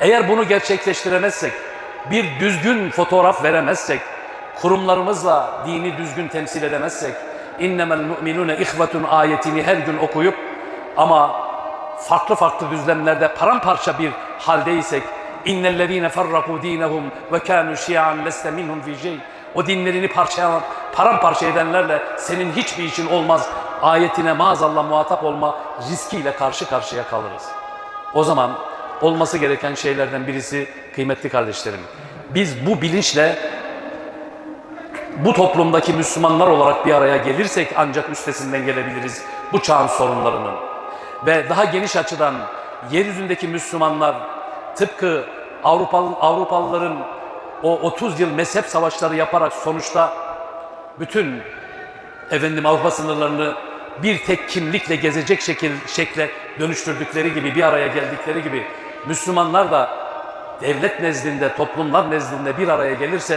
Eğer bunu gerçekleştiremezsek, bir düzgün fotoğraf veremezsek, kurumlarımızla dini düzgün temsil edemezsek, innemel mu'minune ihvetun ayetini her gün okuyup ama farklı farklı düzlemlerde paramparça bir haldeysek, innellezine farraku dinehum ve kanu şi'an leste minhum fi. O dinlerini parçalayan, paramparça edenlerle senin hiçbir işin olmaz. Ayetine maazallah muhatap olma riskiyle karşı karşıya kalırız. O zaman olması gereken şeylerden birisi kıymetli kardeşlerim. Biz bu bilinçle bu toplumdaki Müslümanlar olarak bir araya gelirsek ancak üstesinden gelebiliriz bu çağın sorunlarının. Ve daha geniş açıdan yeryüzündeki Müslümanlar tıpkı Avrupalı, Avrupalıların o 30 yıl mezhep savaşları yaparak sonuçta bütün efendim Avrupa sınırlarını bir tek kimlikle gezecek şekil şekle dönüştürdükleri gibi bir araya geldikleri gibi Müslümanlar da devlet nezdinde, toplumlar nezdinde bir araya gelirse